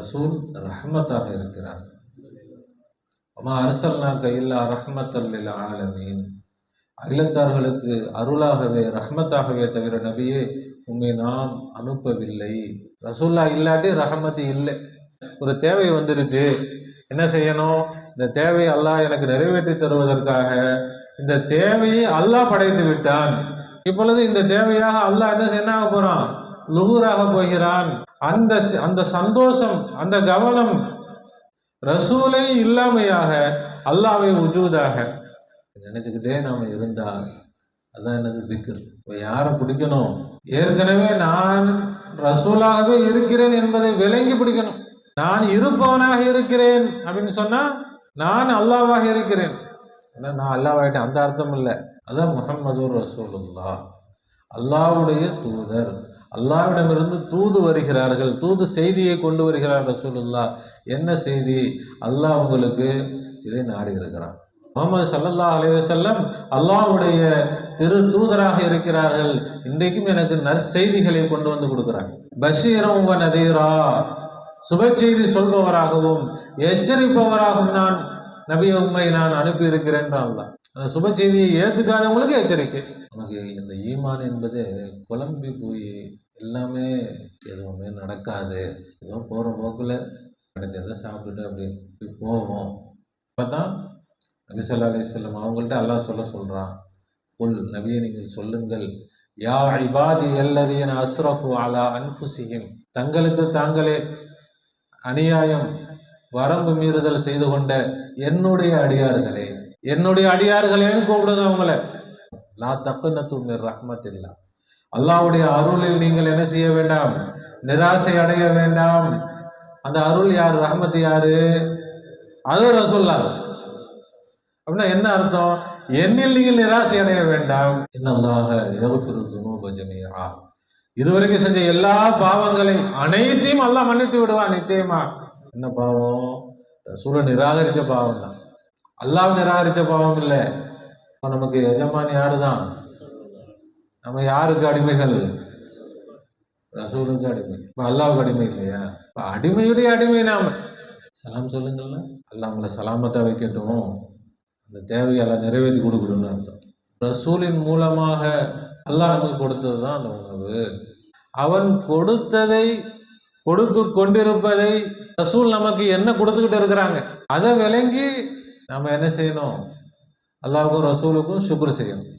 ரசூல் ரஹ்மத்தாக இருக்கிறார். அம்மா அரசல்னாக்க கையில்லா ரஹ்மத்தல்லில் ஆலமீன். அகிலத்தார்களுக்கு அருளாகவே ரஹ்மத்தாகவே தவிர நபியே உண்மை நாம் அனுப்பவில்லை. ரசூல்லா இல்லாட்டி ரஹமத்து இல்லை. ஒரு தேவை வந்துருச்சு. என்ன செய்யணும்? இந்த தேவையை அல்லாஹ் எனக்கு நிறைவேற்றி தருவதற்காக இந்த தேவையை அல்லாஹ் படைத்து விட்டான். இப்பொழுது இந்த தேவையாக அல்லாஹ் என்ன செய்ய போகிறான் லுகூராக போகிறான். அந்த அந்த சந்தோஷம் அந்த கவனம் ரசூலை இல்லாமையாக அல்லாவை உஜூதாக நினைச்சுக்கிட்டே நாம இருந்தா அதான் எனது திக்கர் இப்போ யாரை பிடிக்கணும்? ஏற்கனவே நான் ரசூலாகவே இருக்கிறேன் என்பதை விளங்கி பிடிக்கணும். நான் இருப்பவனாக இருக்கிறேன் அப்படின்னு சொன்னா நான் அல்லாவாக இருக்கிறேன். ஏன்னா நான் அல்லாவாயிட்டேன் அந்த அர்த்தம் இல்லை. அதான் ரசூல் ரசூலுல்லா அல்லாவுடைய தூதர். அல்லாவிடமிருந்து தூது வருகிறார்கள். தூது செய்தியை கொண்டு வருகிறார் ரசூலுல்லா என்ன செய்தி? அல்லாஹ் உங்களுக்கு இதை நாடி இருக்கிறான் முகமது சல்லல்லா அலைவசல்லம் அல்லாஹ்வுடைய திரு தூதராக இருக்கிறார்கள். இன்றைக்கும் எனக்கு நற்செய்திகளை கொண்டு வந்து கொடுக்குறாங்க. பஷீரம் வ நதீரா. சுப செய்தி சொல்பவராகவும் எச்சரிப்பவராகவும் நான் நபி உண்மை நான் அனுப்பி இருக்கிறேன் அல்லாஹ். அந்த சுப செய்தியை ஏற்றுக்காதவங்களுக்கு எச்சரிக்கை. நமக்கு இந்த ஈமான் என்பது குழம்பி போய் எல்லாமே எதுவுமே நடக்காது. ஏதோ போகிற போக்கில் கிடைச்சதை சாப்பிட்டுட்டு அப்படி இப்படி போவோம். தான் நபி சொல்லா சொல்லம் அவங்கள்ட்ட அல்லாஹ் சொல்ல சொல்கிறான் புல் நபியை நீங்கள் சொல்லுங்கள். யா ஐபாதி எல்லரியன் அஸ்ரஃபு அலா அன்ஃபுசிஹிம் தங்களுக்கு தாங்களே அநியாயம் வரம்பு மீறுதல் செய்து கொண்ட என்னுடைய அடியார்களே. என்னுடைய அடியார்களேன்னு கூப்பிடுது அவங்கள. லா தக்குனத்து ரஹ்மத் இல்லா அல்லாஹ்வுடைய அருளில் நீங்கள் என்ன செய்ய வேண்டாம்? நிராசை அடைய வேண்டாம். அந்த அருள் யார்? ரஹ்மத் யாரு? அது ரசுல்லா அப்படின்னா என்ன அர்த்தம்? என்னில் நீங்கள் நிராசை அடைய வேண்டாம். என்ன இதுவரைக்கும் செஞ்ச எல்லா பாவங்களையும் அனைத்தையும் அல்லாஹ் மன்னித்து விடுவான் நிச்சயமா. என்ன பாவம்? ரசூலை நிராகரிச்ச பாவம் தான் அல்லாஹ் நிராகரிச்ச பாவம் இல்லை. இப்போ நமக்கு எஜமான் யாரு தான் நம்ம யாருக்கு அடிமைகள்? ரசூலுக்கு அடிமை. இப்போ அல்லாவுக்கு அடிமை இல்லையா? இப்போ அடிமையுடைய அடிமை நாம. சலாம் சொல்லுங்கள்ல. அல்லாஹ் உங்களை சலாமத்தா வைக்கட்டும். அந்த தேவையெல்லாம் நிறைவேற்றி கொடுக்கணும்னு அர்த்தம். ரசூலின் மூலமாக அல்லாஹ் நமக்கு கொடுத்தது தான் அந்த உணவு. அவன் கொடுத்ததை கொடுத்து கொண்டிருப்பதை ரசூல் நமக்கு என்ன கொடுத்துக்கிட்டு இருக்கிறாங்க? அதை விளங்கி நம்ம என்ன செய்யணும்? அல்லாவுக்கும் ரசூலுக்கும் சுக்ர் செய்யணும்.